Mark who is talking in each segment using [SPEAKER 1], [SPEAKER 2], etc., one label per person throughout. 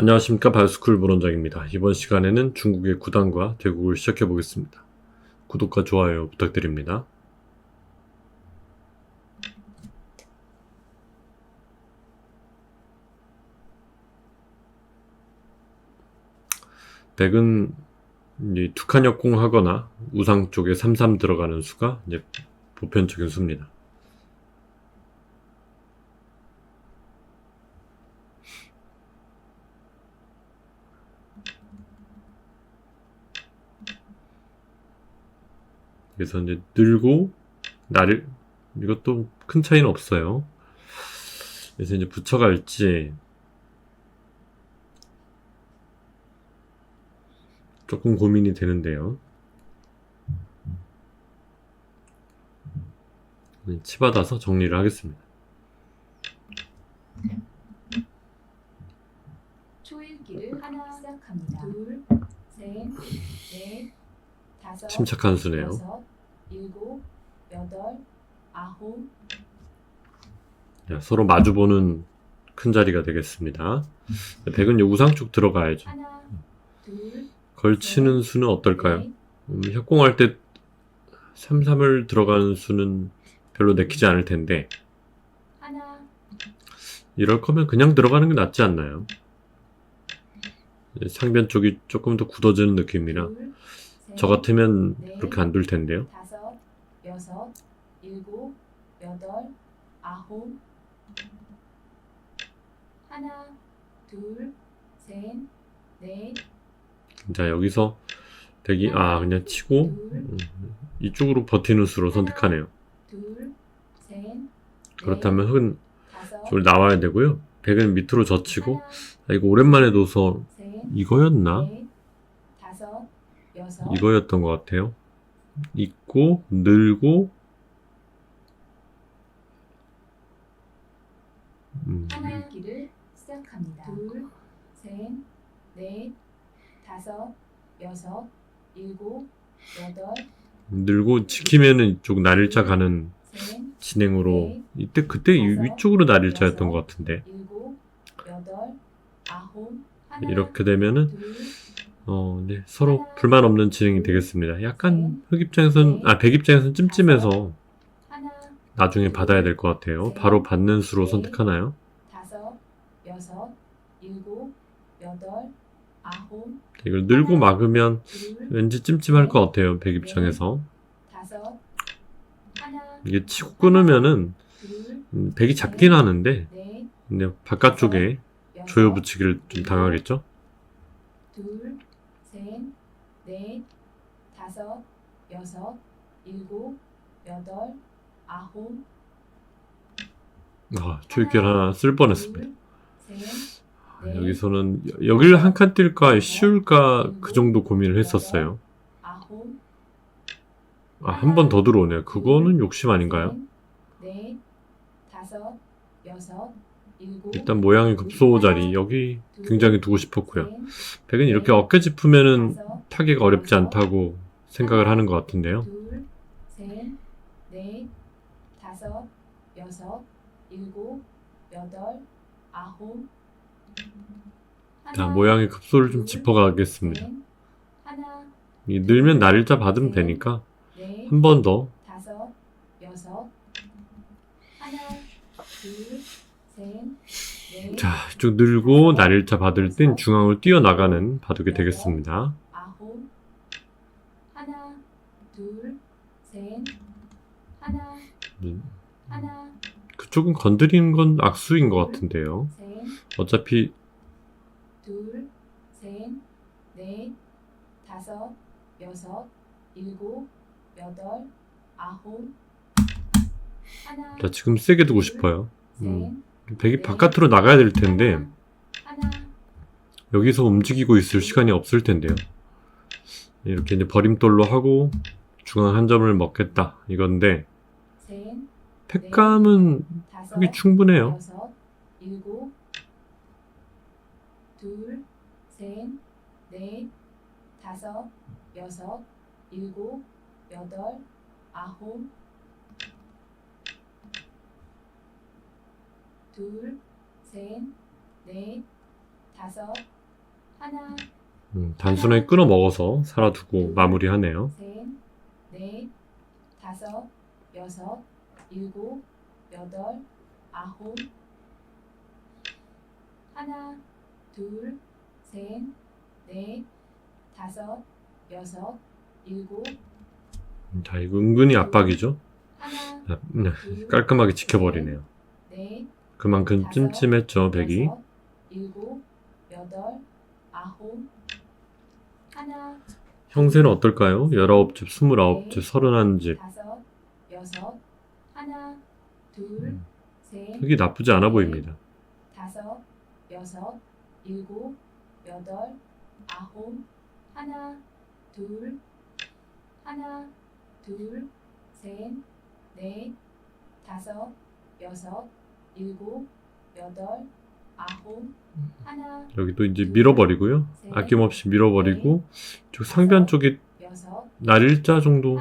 [SPEAKER 1] 안녕하십니까 바이오스쿨 문원장입니다. 이번 시간에는 중국의 구단과 대국을 시작해 보겠습니다. 구독과 좋아요 부탁드립니다. 덱은 두칸 역공하거나 우상 쪽에 33 들어가는 수가 이제 보편적인 수입니다. 그래서 이제 늘고 나를 이것도 큰 차이는 없어요. 그래서 이제 붙여갈지 조금 고민이 되는데요. 치받아서 정리를 하겠습니다.
[SPEAKER 2] 초읽기를 하나 시작합니다. 둘, 셋, 넷, 다섯,
[SPEAKER 1] 침착한 수네요.
[SPEAKER 2] 여섯, 일곱, 여덟, 아홉,
[SPEAKER 1] 자, 서로 마주보는 큰 자리가 되겠습니다. 백은 요 우상 쪽 들어가야죠.
[SPEAKER 2] 하나, 둘,
[SPEAKER 1] 걸치는 수는 어떨까요?
[SPEAKER 2] 넷,
[SPEAKER 1] 음, 협공할 때 3, 3을 들어가는 수는 별로 내키지 않을 텐데
[SPEAKER 2] 하나,
[SPEAKER 1] 이럴 거면 그냥 들어가는 게 낫지 않나요? 상변 쪽이 조금 더 굳어지는 느낌이라
[SPEAKER 2] 둘, 셋,
[SPEAKER 1] 저 같으면
[SPEAKER 2] 넷,
[SPEAKER 1] 그렇게 안 둘 텐데요.
[SPEAKER 2] 다섯, 여섯, 일곱, 여덟, 아홉, 하나, 둘, 셋, 넷,
[SPEAKER 1] 자 여기서 백이 아 그냥 치고
[SPEAKER 2] 둘,
[SPEAKER 1] 음, 이쪽으로 버티는 수로 선택하네요.
[SPEAKER 2] 둘, 셋,
[SPEAKER 1] 그렇다면
[SPEAKER 2] 다섯,
[SPEAKER 1] 저걸 나와야 되고요. 백은 밑으로 젖히고 아, 이거 오랜만에 둬서
[SPEAKER 2] 셋,
[SPEAKER 1] 이거였나?
[SPEAKER 2] 넷, 다섯, 여섯,
[SPEAKER 1] 이거였던 것 같아요. 있고 늘고 음,
[SPEAKER 2] 하나 기를 시작합니다. 둘, 셋, 넷, 다섯, 여섯, 일곱, 여덟,
[SPEAKER 1] 늘고 지키면은 이쪽 날일자 가는
[SPEAKER 2] 셋,
[SPEAKER 1] 진행으로 이때 그때 이 위쪽으로 날일자였던 것 같은데
[SPEAKER 2] 일곱, 여덟, 아홉, 하나,
[SPEAKER 1] 이렇게 되면은
[SPEAKER 2] 둘,
[SPEAKER 1] 어, 네, 서로 불만 없는 진행이 되겠습니다. 약간 흑 입장에선 아1 입장에선 찜찜해서 나중에 받아야 될 것 같아요. 바로 받는 수로 선택하나요?
[SPEAKER 2] 다섯, 아홉,
[SPEAKER 1] 이걸 늘고 막으면
[SPEAKER 2] 둘,
[SPEAKER 1] 왠지 찜찜할 것 같아요. 1 입장에서 이게 치고 끊으면은
[SPEAKER 2] 둘,
[SPEAKER 1] 음, 100이 잡긴 하는데
[SPEAKER 2] 넷,
[SPEAKER 1] 근데 바깥쪽에 조여 붙이기를 좀 당하겠죠?
[SPEAKER 2] 둘, 셋, 넷, 다섯, 여섯, 일곱, 여덟, 아홉,
[SPEAKER 1] 아, 초입결 하나 쓸 뻔했습니다.
[SPEAKER 2] 둘, 셋,
[SPEAKER 1] 아,
[SPEAKER 2] 넷,
[SPEAKER 1] 여기서는 여기를 한 칸 뛸까 쉬울까 그 정도 고민을 했었어요.
[SPEAKER 2] 아홉,
[SPEAKER 1] 아, 한 번 더 들어오네요. 그거는 욕심 아닌가요?
[SPEAKER 2] 셋, 넷, 다섯, 여섯, 일곱,
[SPEAKER 1] 일단 모양의 급소 자리 여기
[SPEAKER 2] 둘,
[SPEAKER 1] 굉장히 두고 싶었고요.
[SPEAKER 2] 셋,
[SPEAKER 1] 백은 이렇게 어깨 짚으면은 타기가 어렵지 않다고 생각을 하는 것 같은데요.
[SPEAKER 2] 둘, 셋, 넷, 다섯, 여섯, 일곱, 여덟, 아홉.
[SPEAKER 1] 자, 모양의 급소를 좀
[SPEAKER 2] 둘,
[SPEAKER 1] 짚어가겠습니다. 이 늘면 날일자 받으면 되니까
[SPEAKER 2] 넷,
[SPEAKER 1] 한번 더
[SPEAKER 2] 다섯, 여섯, 하나, 둘, 셋, 넷,
[SPEAKER 1] 자, 쭉 늘고 날일자 받을 땐 중앙을 뛰어나가는 바둑이 되겠습니다.
[SPEAKER 2] 아홉, 하나, 둘, 셋, 하나,
[SPEAKER 1] 음,
[SPEAKER 2] 하나,
[SPEAKER 1] 그쪽은 건드리는 건 악수인 것 같은데요.
[SPEAKER 2] 셋,
[SPEAKER 1] 어차피
[SPEAKER 2] 둘, 셋, 넷, 다섯, 여섯, 일곱, 여덟, 아홉, 하나,
[SPEAKER 1] 자, 지금 세게 두고 싶어요.
[SPEAKER 2] 셋,
[SPEAKER 1] 음. 백이 바깥으로 나가야 될 텐데
[SPEAKER 2] 하나,
[SPEAKER 1] 여기서 움직이고 있을 시간이 없을 텐데요. 이렇게 이제 버림돌로 하고 중앙 한 점을 먹겠다 이건데
[SPEAKER 2] 셋,
[SPEAKER 1] 팩감은 여기 충분해요.
[SPEAKER 2] 여섯, 일곱, 둘, 셋, 넷, 다섯, 여섯, 일곱, 여덟, 아홉, 둘, 셋, 넷, 다섯, 하나,
[SPEAKER 1] 음, 단순하게 끊어 먹어서 살아두고 마무리하네요.
[SPEAKER 2] 셋, 넷, 다섯, 여섯, 일곱, 여덟, 아홉, 하나, 둘, 셋, 넷, 다섯, 여섯, 일곱,
[SPEAKER 1] 음, 자, 이거 은근히 압박이죠?
[SPEAKER 2] 하나,
[SPEAKER 1] 자, 음,
[SPEAKER 2] 둘,
[SPEAKER 1] 깔끔하게 지켜버리네요.
[SPEAKER 2] 넷,
[SPEAKER 1] 그만큼
[SPEAKER 2] 다섯,
[SPEAKER 1] 찜찜했죠, 백이.
[SPEAKER 2] 여섯, 일곱, 여덟, 아홉, 하나,
[SPEAKER 1] 형세는 어떨까요? 19집, 29집, 31집.
[SPEAKER 2] 다섯, 여섯, 하나, 둘,
[SPEAKER 1] 음,
[SPEAKER 2] 셋,
[SPEAKER 1] 흙이 나쁘지 않아 보입니다.
[SPEAKER 2] 다섯, 여섯, 일곱, 여덟, 아홉, 하나, 둘, 하나, 둘, 셋, 넷, 다섯, 여섯, 일곱, 여덟,
[SPEAKER 1] 여기도 이제 밀어버리고요.
[SPEAKER 2] 셋,
[SPEAKER 1] 아낌없이 밀어버리고, 저 상변 쪽에
[SPEAKER 2] 여섯,
[SPEAKER 1] 날일자 정도.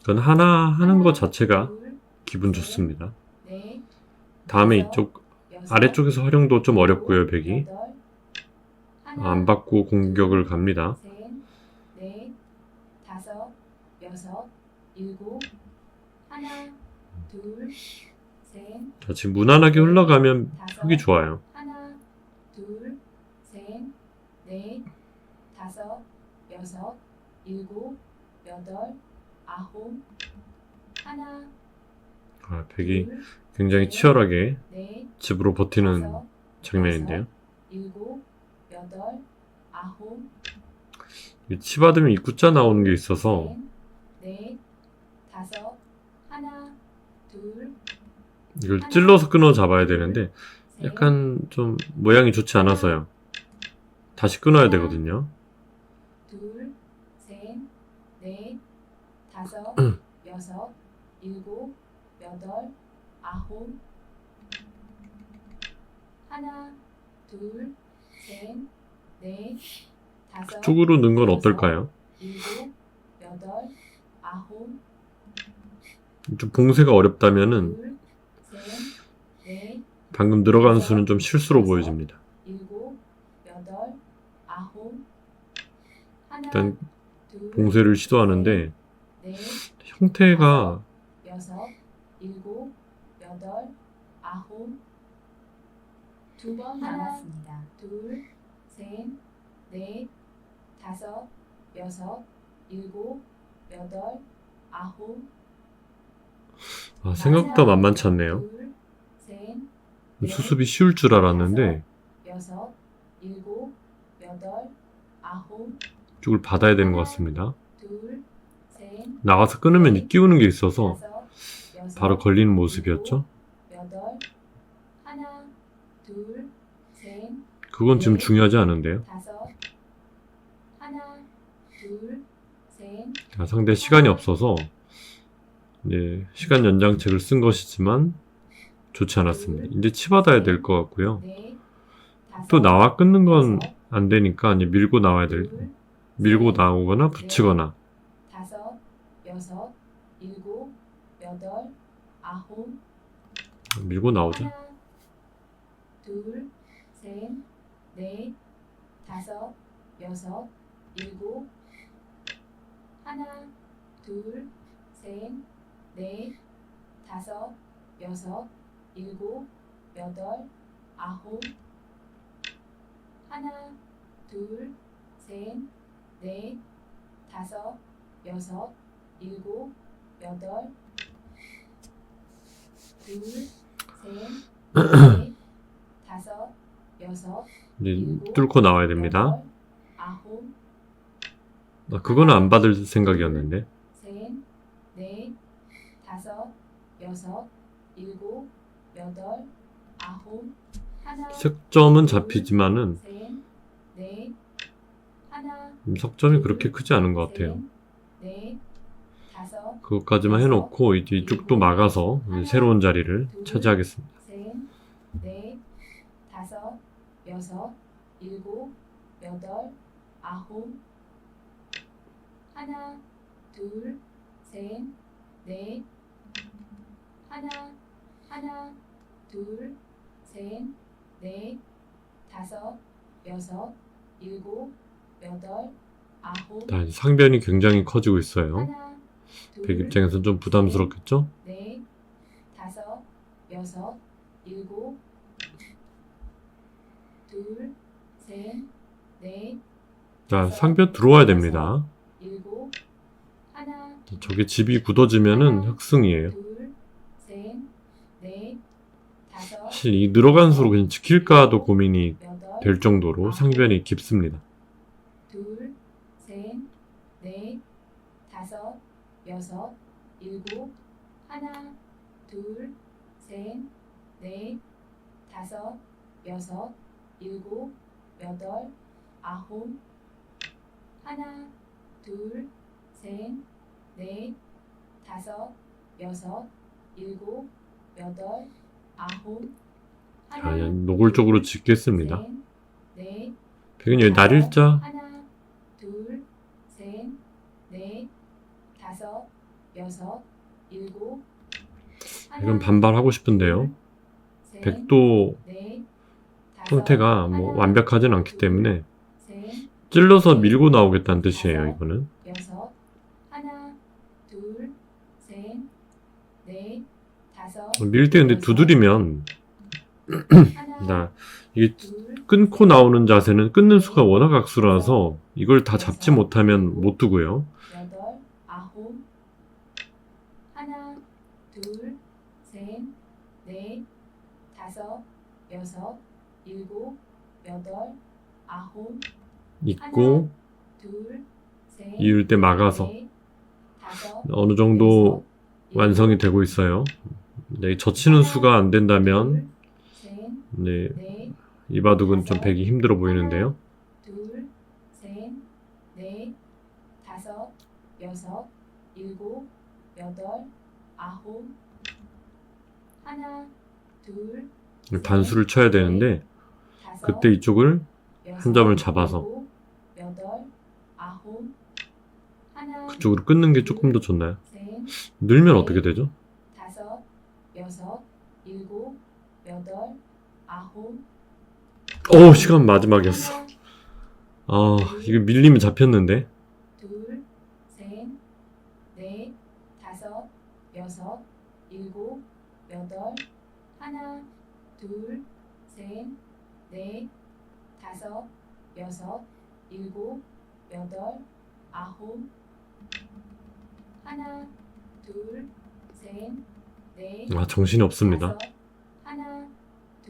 [SPEAKER 1] 그건 하나 하는 것 자체가
[SPEAKER 2] 둘,
[SPEAKER 1] 기분
[SPEAKER 2] 셋,
[SPEAKER 1] 좋습니다.
[SPEAKER 2] 넷,
[SPEAKER 1] 다음에 이쪽 아래쪽에서 활용도 좀 어렵고요, 백이. 아, 안 받고 공격을 갑니다.
[SPEAKER 2] 둘, 셋,
[SPEAKER 1] 자, 지금 무난하게 흘러가면 흙이 좋아요.
[SPEAKER 2] 하나, 둘, 셋, 넷, 다섯, 여섯, 일곱, 여덟, 아홉, 하나,
[SPEAKER 1] 아, 백이
[SPEAKER 2] 둘,
[SPEAKER 1] 굉장히
[SPEAKER 2] 셋,
[SPEAKER 1] 치열하게
[SPEAKER 2] 넷,
[SPEAKER 1] 집으로 버티는
[SPEAKER 2] 다섯,
[SPEAKER 1] 장면인데요.
[SPEAKER 2] 여섯, 일곱, 여덟, 아홉,
[SPEAKER 1] 이 치받으면 입구자 나오는 게 있어서
[SPEAKER 2] 셋, 넷, 다섯,
[SPEAKER 1] 이걸 찔러서 끊어 잡아야 되는데
[SPEAKER 2] 셋,
[SPEAKER 1] 약간 좀 모양이 좋지 않아서요. 다시 끊어야 되거든요.
[SPEAKER 2] 둘, 셋, 넷, 다섯, 여섯, 일곱, 여덟, 아홉, 하나, 둘, 셋, 넷, 다섯,
[SPEAKER 1] 쪽으로 넣은 건 어떨까요?
[SPEAKER 2] 일곱, 여덟, 아홉,
[SPEAKER 1] 좀 봉쇄가 어렵다면은 방금 들어간 수는 좀 실수로 보여집니다. 일단
[SPEAKER 2] 둘,
[SPEAKER 1] 봉쇄를 시도하는데
[SPEAKER 2] 넷,
[SPEAKER 1] 형태가
[SPEAKER 2] 여섯, 일곱, 여덟, 아홉, 두번 남았습니다. 둘, 셋, 넷, 다섯, 여섯, 일곱, 여덟, 아홉,
[SPEAKER 1] 아, 생각보다 만만치 않네요.
[SPEAKER 2] 둘, 셋,
[SPEAKER 1] 수습이 쉬울 줄 알았는데 이쪽을 받아야 되는 것 같습니다. 나가서 끊으면 이 끼우는 게 있어서 바로 걸리는 모습이었죠. 그건 지금 중요하지 않은데요. 자, 상대 시간이 없어서 이제 시간 연장책을 쓴 것이지만 좋지 않았습니다. 이제 치받아야 될 것 같고요.
[SPEAKER 2] 넷, 다섯,
[SPEAKER 1] 또 나와 끊는 건 안 되니까 이제 밀고 나와야 될
[SPEAKER 2] 둘,
[SPEAKER 1] 밀고 나오거나 붙이거나
[SPEAKER 2] 다섯, 여섯, 일곱, 여덟, 아홉,
[SPEAKER 1] 밀고 나오죠.
[SPEAKER 2] 하나, 둘, 셋, 넷, 다섯, 여섯, 일곱, 하나, 둘, 셋, 넷, 다섯, 여섯, 일곱, 여덟, 아홉, 하나, 둘, 셋, 넷, 다섯, 여섯, 일곱, 여덟, 둘, 셋, 넷, 다섯, 여섯,
[SPEAKER 1] 이제
[SPEAKER 2] 일곱,
[SPEAKER 1] 뚫고 나와야 됩니다.
[SPEAKER 2] 여덟, 아홉,
[SPEAKER 1] 아, 그거는 안 받을 생각이었는데.
[SPEAKER 2] 셋, 넷, 다섯, 여섯,
[SPEAKER 1] 석점은 잡히지만은
[SPEAKER 2] 하나,
[SPEAKER 1] 석점이 그렇게 크지 않은 것 같아요. 그것까지만 해놓고 이제 이쪽도 막아서 새로운 자리를 차지하겠습니다.
[SPEAKER 2] 둘, 셋, 넷, 하나, 하나, 둘, 셋, 넷, 다섯, 여섯, 일곱, 여덟, 아홉,
[SPEAKER 1] 자, 이제 상변이 굉장히 커지고 있어요.
[SPEAKER 2] 하나, 둘,
[SPEAKER 1] 백 입장에서는 좀 부담스럽겠죠?
[SPEAKER 2] 넷, 다섯, 여섯, 일곱, 둘, 셋, 넷,
[SPEAKER 1] 자, 상변 들어와야 됩니다.
[SPEAKER 2] 일곱, 하나,
[SPEAKER 1] 저게 집이 굳어지면은 흑승이에요.
[SPEAKER 2] 둘,
[SPEAKER 1] 사실 이 늘어간 수로 그냥 지킬까도 고민이
[SPEAKER 2] 여덟,
[SPEAKER 1] 될 정도로 상변이 깊습니다.
[SPEAKER 2] 둘, 셋, 넷, 다섯, 여섯, 일곱, 하나, 둘, 셋, 넷, 다섯, 여섯, 일곱, 여덟, 아홉, 하나, 둘, 셋, 넷, 다섯, 여섯, 일곱, 여덟, 아홉,
[SPEAKER 1] 자, 이제 노골적으로 짓겠습니다.
[SPEAKER 2] 셋, 넷,
[SPEAKER 1] 백은 여기 날일자
[SPEAKER 2] 하나, 둘, 셋, 넷, 다섯, 여섯, 일곱. 하나,
[SPEAKER 1] 이건 반발하고 싶은데요.
[SPEAKER 2] 셋,
[SPEAKER 1] 백도
[SPEAKER 2] 넷, 다섯,
[SPEAKER 1] 형태가 뭐
[SPEAKER 2] 하나,
[SPEAKER 1] 완벽하진 않기
[SPEAKER 2] 둘,
[SPEAKER 1] 때문에
[SPEAKER 2] 셋,
[SPEAKER 1] 찔러서 밀고 나오겠다는 뜻이에요, 이거는.
[SPEAKER 2] 여섯, 하나, 둘, 셋, 넷, 다섯.
[SPEAKER 1] 밀 때 근데 두드리면
[SPEAKER 2] 나
[SPEAKER 1] 이게
[SPEAKER 2] 둘,
[SPEAKER 1] 끊고 나오는 자세는 끊는 수가 워낙 악수라서 이걸 다 잡지 못하면 못 두고요.
[SPEAKER 2] 여섯, 일곱, 여덟, 아홉,
[SPEAKER 1] 있고 이을 때 막아서
[SPEAKER 2] 넷, 다섯,
[SPEAKER 1] 어느 정도
[SPEAKER 2] 여섯,
[SPEAKER 1] 완성이 되고 있어요. 네, 젖히는 수가 안 된다면 네,
[SPEAKER 2] 넷,
[SPEAKER 1] 이 바둑은 좀 배기 힘들어 보이는데요.
[SPEAKER 2] 둘, 셋, 넷, 다섯, 여섯, 일곱, 여덟, 아홉, 하나, 둘,
[SPEAKER 1] 단수를 쳐야 되는데 그때 이쪽을 한 점을 잡아서 그쪽으로 끊는 게 조금 더 좋나요?
[SPEAKER 2] 셋,
[SPEAKER 1] 늘면 어떻게 되죠?
[SPEAKER 2] 다섯, 여섯, 일곱, 여덟, 아홉,
[SPEAKER 1] 오 시간 마지막이었어.
[SPEAKER 2] 하나,
[SPEAKER 1] 아 이거 밀리면 잡혔는데
[SPEAKER 2] 둘, 셋, 넷, 다섯, 여섯, 일곱, 여덟, 하나, 둘, 셋, 넷, 다섯, 여섯, 일곱, 여덟, 아홉, 하나, 둘, 셋, 넷,
[SPEAKER 1] 아 정신이 없습니다.
[SPEAKER 2] 다섯,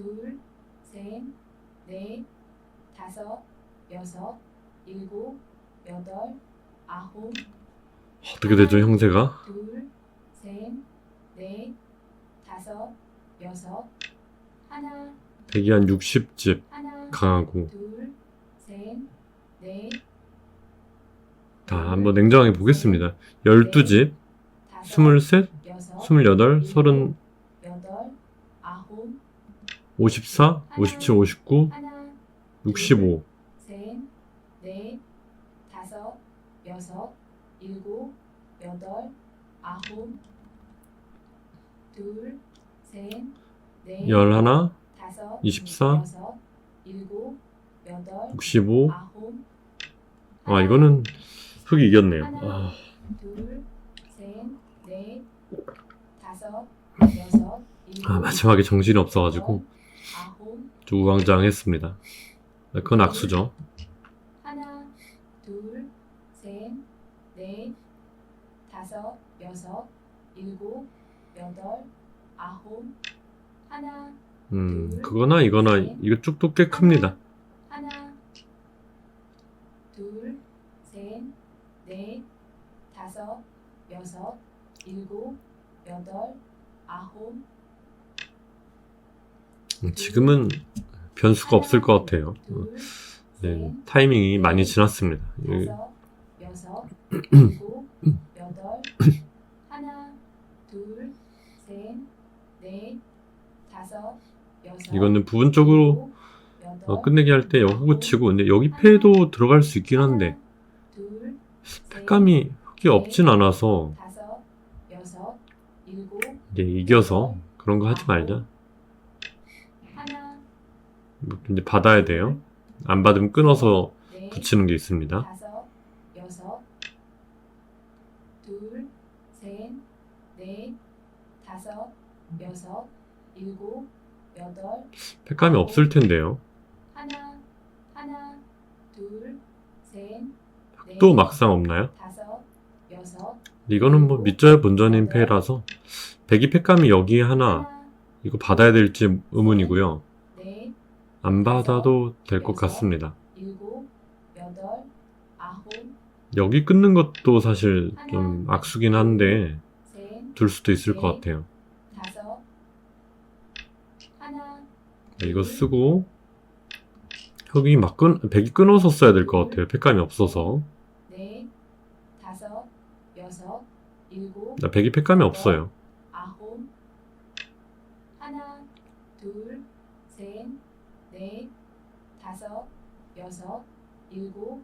[SPEAKER 2] 둘, 셋, 넷, 다섯, 여섯, 일곱, 여덟, 아홉,
[SPEAKER 1] 어떻게 되죠 형세가?
[SPEAKER 2] 둘, 셋, 넷, 다섯, 여섯, 하나,
[SPEAKER 1] 백이 한 60집
[SPEAKER 2] 하나,
[SPEAKER 1] 강하고.
[SPEAKER 2] 둘, 셋, 넷,
[SPEAKER 1] 자 한번 냉정하게 보겠습니다. 12집,
[SPEAKER 2] 다섯,
[SPEAKER 1] 23,
[SPEAKER 2] 여섯,
[SPEAKER 1] 28, 30,
[SPEAKER 2] 여덟, 아홉,
[SPEAKER 1] 54, 57, 59,
[SPEAKER 2] 하나,
[SPEAKER 1] 65
[SPEAKER 2] 셋, 넷, 다섯, 여섯, 일곱, 여덟, 아홉, 둘, 셋, 넷,
[SPEAKER 1] 열하나,
[SPEAKER 2] 다섯,
[SPEAKER 1] 24,
[SPEAKER 2] 여섯, 일곱, 여덟,
[SPEAKER 1] 65
[SPEAKER 2] 아홉,
[SPEAKER 1] 아 이거는 흑이 이겼네요. 아, 아, 마지막에 정신이 없어가지고 좀 우왕좌왕했습니다. 그건 악수죠.
[SPEAKER 2] 하나, 둘, 셋, 넷, 다섯, 여섯, 일곱, 여덟, 아홉, 하나,
[SPEAKER 1] 음 그거나 이거나 이거 쭉도 꽤 큽니다.
[SPEAKER 2] 하나, 둘, 셋, 넷, 다섯, 여섯, 일곱, 여덟, 아홉,
[SPEAKER 1] 음, 지금은 변수가 없을 것 같아요.
[SPEAKER 2] 둘,
[SPEAKER 1] 네,
[SPEAKER 2] 셋,
[SPEAKER 1] 타이밍이 많이 지났습니다. 이-
[SPEAKER 2] 다섯, 여섯, 일곱, 여덟, 하나, 둘, 셋, 넷, 다섯, 여섯.
[SPEAKER 1] 이거는 부분적으로 어, 끝내기 할 때 여후고 치고 근데 여기 패도 들어갈 수 있긴 한데 패감이 흑이 없진 않아서 이제 이겨서 그런 거 하지 말자. 이제 받아야 돼요. 안 받으면 끊어서
[SPEAKER 2] 넷,
[SPEAKER 1] 붙이는 게 있습니다.
[SPEAKER 2] 다섯, 여섯, 둘, 셋, 넷, 다섯, 여섯, 일곱, 여덟,
[SPEAKER 1] 팩감이 없을 텐데요.
[SPEAKER 2] 하나, 하나, 둘, 셋, 넷,
[SPEAKER 1] 또 막상 없나요?
[SPEAKER 2] 다섯, 여섯,
[SPEAKER 1] 이거는 뭐 밑져야 본전인 패라서 배기 팩감이 여기에 하나
[SPEAKER 2] 하나,
[SPEAKER 1] 이거 받아야 될지 의문이고요.
[SPEAKER 2] 넷,
[SPEAKER 1] 안 받아도 될 것 같습니다. 여기 끊는 것도 사실 좀 악수긴 한데
[SPEAKER 2] 셋,
[SPEAKER 1] 둘 수도 있을 것 같아요. 이거 쓰고 여기 막 끊, 백이 끊어서 써야 될 것 같아요. 팩감이 없어서. 나 백이 팩감이 없어요.
[SPEAKER 2] 아홉, 하나, 둘, 셋, 넷, 다섯, 여섯, 일곱,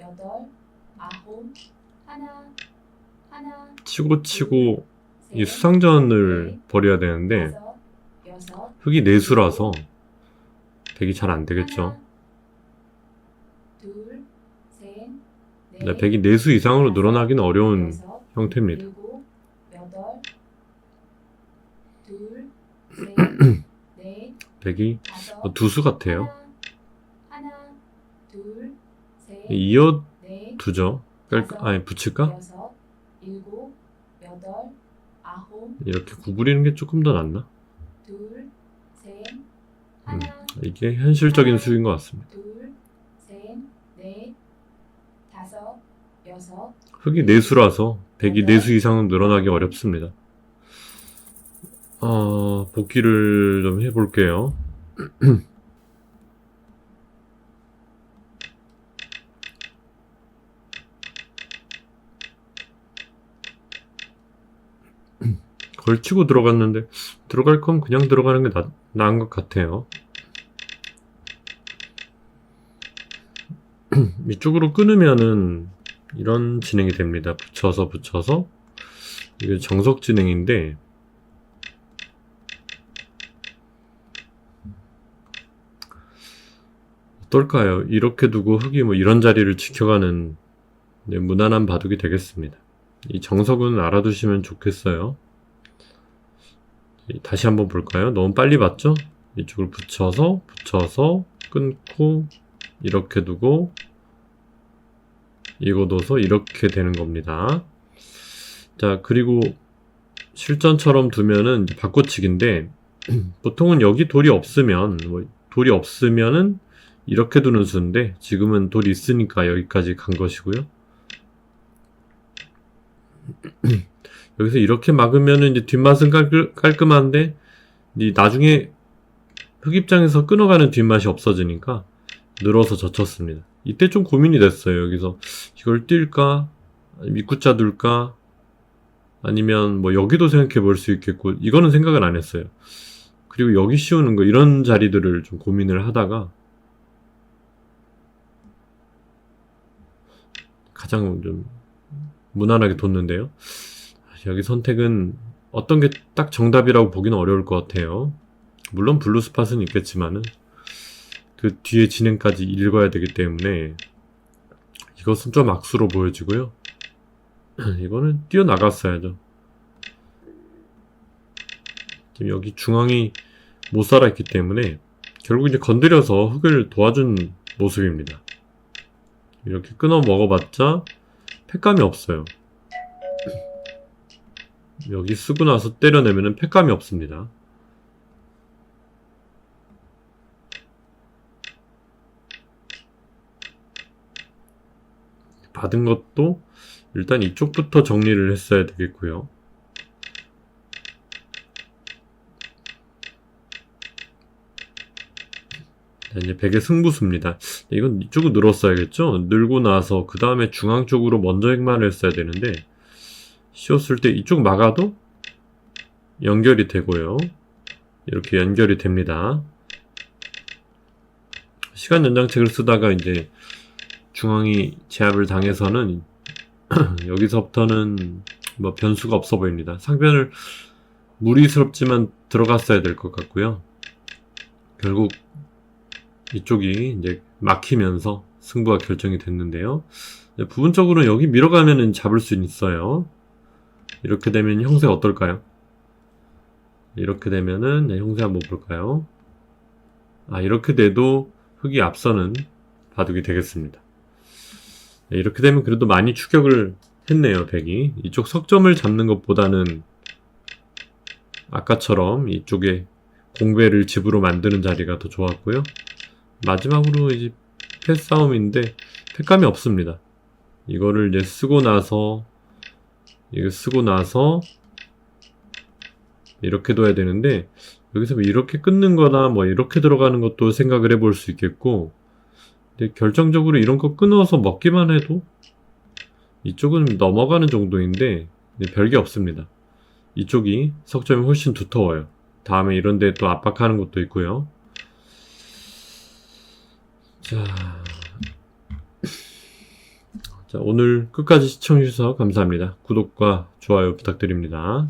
[SPEAKER 2] 여덟, 아홉, 하나, 하나,
[SPEAKER 1] 치고 치고
[SPEAKER 2] 셋,
[SPEAKER 1] 이 수상전을 벌여야 되는데
[SPEAKER 2] 다섯, 여섯,
[SPEAKER 1] 흙이 내수라서 백이 잘 안 되겠죠.
[SPEAKER 2] 하나, 둘, 셋, 넷,
[SPEAKER 1] 근데 백이 내수 이상으로 늘어나기는 어려운
[SPEAKER 2] 여섯,
[SPEAKER 1] 형태입니다.
[SPEAKER 2] 일곱, 여덟, 둘, 셋, 넷,
[SPEAKER 1] 백이
[SPEAKER 2] 다섯,
[SPEAKER 1] 뭐 두수 같아요.
[SPEAKER 2] 하나, 하나, 둘, 셋,
[SPEAKER 1] 이어
[SPEAKER 2] 넷,
[SPEAKER 1] 두죠. 깔, 아니 붙일까? 이렇게 구부리는 게 조금 더 낫나?
[SPEAKER 2] 하나,
[SPEAKER 1] 이게 현실적인 수인 것 같습니다. 흙이 내수라서 백이 내수 이상은 늘어나기 어렵습니다. 어, 복기를 좀 해볼게요. 걸치고 들어갔는데 들어갈 건 그냥 들어가는 게 나, 나은 것 같아요. 이쪽으로 끊으면은 이런 진행이 됩니다. 붙여서 붙여서 이게 정석 진행인데 어떨까요? 이렇게 두고 흙이 뭐 이런 자리를 지켜가는 네, 무난한 바둑이 되겠습니다. 이 정석은 알아두시면 좋겠어요. 이- 다시 한번 볼까요? 너무 빨리 봤죠? 이쪽을 붙여서 붙여서 끊고 이렇게 두고 이거 둬서 이렇게 되는 겁니다. 자, 그리고 실전처럼 두면은 바꿔치기인데 보통은 여기 돌이 없으면 뭐 돌이 없으면은 이렇게 두는 수인데 지금은 돌이 있으니까 여기까지 간 것이고요. 여기서 이렇게 막으면은 이제 뒷맛은 깔끔, 이 나중에 흙 입장에서 끊어가는 뒷맛이 없어지니까 늘어서 젖혔습니다. 이때 좀 고민이 됐어요. 여기서 이걸 뛸까? 밑구자 둘까? 아니면 뭐 여기도 생각해 볼 수 있겠고 이거는 생각을 안 했어요. 그리고 여기 씌우는 거 이런 자리들을 좀 고민을 하다가 가장 좀 무난하게 뒀는데요. 여기 선택은 어떤 게 딱 정답이라고 보기는 어려울 것 같아요. 물론 블루 스팟은 있겠지만은 그 뒤에 진행까지 읽어야 되기 때문에 이것은 좀 악수로 보여지고요. 이거는 뛰어나갔어야죠. 지금 여기 중앙이 못 살아있기 때문에 결국 이제 건드려서 흙을 도와준 모습입니다. 이렇게 끊어 먹어봤자 팩감이 없어요. 여기 쓰고 나서 때려내면은 팩감이 없습니다. 받은 것도 일단 이쪽부터 정리를 했어야 되겠고요. 자, 이제 백의 승부수입니다. 이건 이쪽으로 늘었어야겠죠? 늘고 나서 그 다음에 중앙 쪽으로 먼저 행만을 했어야 되는데 씌웠을 때 이쪽 막아도 연결이 되고요. 이렇게 연결이 됩니다. 시간 연장책을 쓰다가 이제 중앙이 제압을 당해서는 여기서부터는 뭐 변수가 없어 보입니다. 상변을 무리스럽지만 들어갔어야 될 것 같고요. 결국 이쪽이 이제 막히면서 승부가 결정이 됐는데요. 네, 부분적으로 여기 밀어가면은 잡을 수 있어요. 이렇게 되면 형세 어떨까요? 이렇게 되면은 네, 형세 한번 볼까요? 아 이렇게 돼도 흙이 앞서는 바둑이 되겠습니다. 네, 이렇게 되면 그래도 많이 추격을 했네요, 백이. 이쪽 석점을 잡는 것보다는 아까처럼 이쪽에 공배를 집으로 만드는 자리가 더 좋았고요. 마지막으로 이제 패 싸움인데 패감이 없습니다. 이거를 이제 쓰고 나서 이거 쓰고 나서 이렇게 둬야 되는데 여기서 뭐 이렇게 끊는 거나 뭐 이렇게 들어가는 것도 생각을 해볼 수 있겠고 근데 결정적으로 이런 거 끊어서 먹기만 해도 이쪽은 넘어가는 정도인데 네, 별게 없습니다. 이쪽이 석점이 훨씬 두터워요. 다음에 이런 데 또 압박하는 것도 있고요. 자, 자 오늘 끝까지 시청해주셔서 감사합니다. 구독과 좋아요 부탁드립니다.